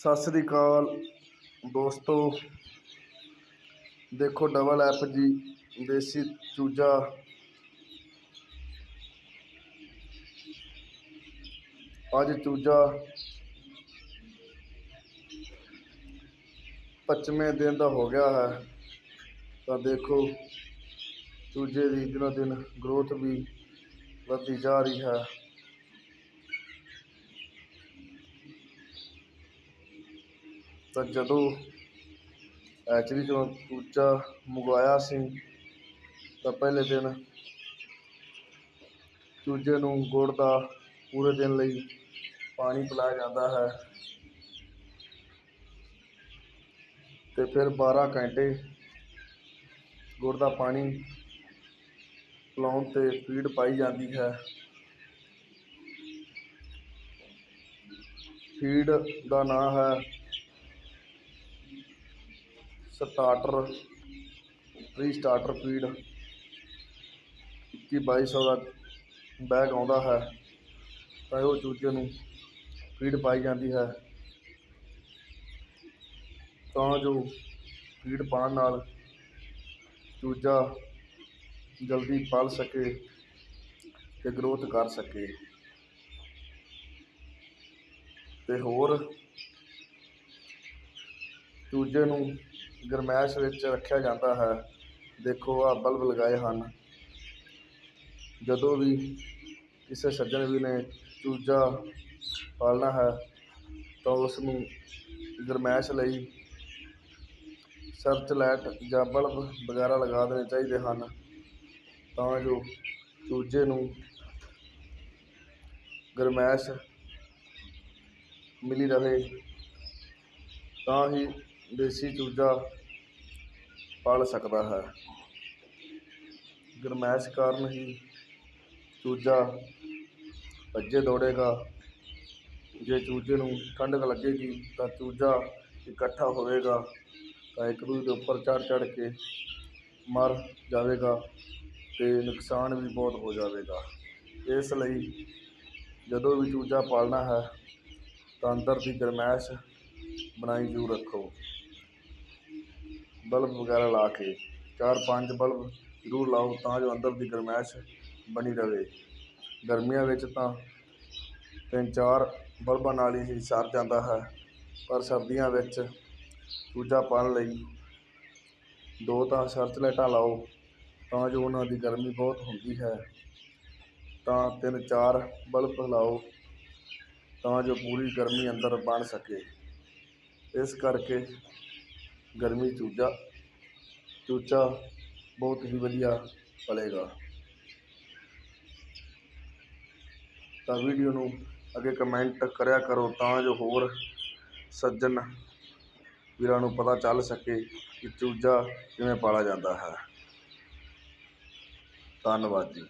ਸਤਿ ਸ੍ਰੀ ਅਕਾਲ ਦੋਸਤੋ। ਦੇਖੋ double app ਜੀ, ਦੇਸੀ ਚੂਜਾ। ਅੱਜ ਚੂਜਾ ਪੱਚਵੇਂ ਦਿਨ ਦਾ ਹੋ ਗਿਆ ਹੈ। ਤਾਂ ਦੇਖੋ, ਚੂਜੇ ਦੀ ਦਿਨੋ ਦਿਨ ਗਰੋਥ ਵੀ ਵੱਧਦੀ ਜਾ ਰਹੀ ਹੈ। ਤਾਂ ਜਦੋਂ ਐਚਰੀ ਚੋਂ ਚੂਚਾ ਮੰਗਵਾਇਆ ਸੀ, ਤਾਂ ਪਹਿਲੇ ਦਿਨ ਚੂਜੇ ਨੂੰ ਗੁੜ ਦਾ ਪੂਰੇ ਦਿਨ ਲਈ ਪਾਣੀ ਪਿਲਾਇਆ ਜਾਂਦਾ ਹੈ। ਤੇ ਫਿਰ 12 ਘੰਟੇ ਗੁੜ ਦਾ ਪਾਣੀ ਪਿਲਾਉਣ ਤੇ ਫੀਡ ਪਾਈ ਜਾਂਦੀ ਹੈ। ਫੀਡ ਦਾ ਨਾਂ ਹੈ ਸਟਾਰਟਰ ਪ੍ਰੀ ਸਟਾਰਟਰ ਫੀਡ ਇੱਕੀ ਬਾਈ ਸੌ ਦਾ ਬੈਗ ਆਉਂਦਾ ਹੈ। ਤਾਂ ਉਹ ਚੂਜੇ ਨੂੰ ਫੀਡ ਪਾਈ ਜਾਂਦੀ ਹੈ। ਤਾਂ ਜੋ ਫੀਡ ਪਾਉਣ ਨਾਲ ਚੂਜਾ ਜਲਦੀ ਪਲ ਸਕੇ ਤੇ ਗਰੋਥ ਕਰ ਸਕੇ। ਤੇ ਹੋਰ ਚੂਜੇ ਨੂੰ ਗਰਮੈਸ਼ ਵਿੱਚ ਰੱਖਿਆ ਜਾਂਦਾ ਹੈ। ਦੇਖੋ ਆ ਬਲਬ ਲਗਾਏ ਹਨ। ਜਦੋਂ ਵੀ ਕਿਸੇ ਸੱਜਣ ਵੀ ਨੇ ਚੂਜਾ ਪਾਲਣਾ ਹੈ, ਤਾਂ ਉਸ ਨੂੰ ਗਰਮੈਸ਼ ਲਈ ਸਰਚ ਲਾਈਟ ਜਾਂ ਬਲਬ ਵਗੈਰਾ ਲਗਾ ਦੇਣੇ ਚਾਹੀਦੇ ਹਨ, ਤਾਂ ਜੋ ਚੂਜੇ ਨੂੰ ਗਰਮੈਸ਼ ਮਿਲੀ ਰਹੇ। ਤਾਂ ਹੀ ਦੇਸੀ ਚੂਜਾ ਪਾਲ ਸਕਦਾ ਹੈ। ਗਰਮੈਸ਼ ਕਾਰਨ ਹੀ ਚੂਜਾ ਭੱਜੇ ਦੌੜੇਗਾ। ਜੇ ਚੂਜੇ ਨੂੰ ਠੰਡਕ ਲੱਗੇਗੀ ਤਾਂ ਚੂਜਾ ਇਕੱਠਾ ਹੋਵੇਗਾ ਤਾਂ ਇੱਕ ਦੂਜੇ ਦੇ ਉੱਪਰ ਚੜ ਚੜ ਕੇ ਮਰ ਜਾਵੇਗਾ ਤੇ ਨੁਕਸਾਨ ਵੀ ਬਹੁਤ ਹੋ ਜਾਵੇਗਾ। ਇਸ ਲਈ ਜਦੋਂ ਵੀ ਚੂਜਾ ਪਾਲਣਾ ਹੈ ਤਾਂ ਅੰਦਰ ਦੀ ਗਰਮੈਸ਼ ਬਣਾਈ ਜ਼ਰੂਰ ਰੱਖੋ। ਬਲਬ ਵਗੈਰਾ ਲਾ ਕੇ ਚਾਰ ਪੰਜ ਬਲਬ ਜ਼ਰੂਰ ਲਾਓ ਤਾਂ ਜੋ ਅੰਦਰ ਦੀ ਗਰਮੈਸ਼ ਬਣੀ ਰਹੇ ਗਰਮੀਆਂ ਵਿੱਚ ਤਾਂ ਤਿੰਨ ਚਾਰ ਬਲਬਾਂ ਨਾਲ ਹੀ ਸਰ ਜਾਂਦਾ ਹੈ, ਪਰ ਸਰਦੀਆਂ ਵਿੱਚ ਦੂਜਾ ਪਾਲਣ ਲਈ ਦੋ ਤਾਂ ਸਰਚ ਲਾਈਟਾਂ ਲਾਓ ਤਾਂ ਜੋ ਉਹਨਾਂ ਦੀ ਗਰਮੀ ਬਹੁਤ ਹੁੰਦੀ ਹੈ। ਤਾਂ ਤਿੰਨ ਚਾਰ ਬਲਬ ਲਾਓ ਤਾਂ ਜੋ ਪੂਰੀ ਗਰਮੀ ਅੰਦਰ ਬਣ ਸਕੇ। ਇਸ ਕਰਕੇ ਗਰਮੀ ਚੂਜਾ, ਚੂਚਾ ਬਹੁਤ ਹੀ ਵਧੀਆ ਪਲੇਗਾ। ਤਾਂ ਵੀਡੀਓ ਨੂੰ ਅੱਗੇ ਕਮੈਂਟ ਕਰਿਆ ਕਰੋ ਤਾਂ ਜੋ ਹੋਰ ਸੱਜਣ ਵੀਰਾਂ ਨੂੰ ਪਤਾ ਚੱਲ ਸਕੇ ਕਿ ਚੂਜਾ ਕਿਵੇਂ ਪਾਲਿਆ ਜਾਂਦਾ ਹੈ। ਧੰਨਵਾਦ ਜੀ।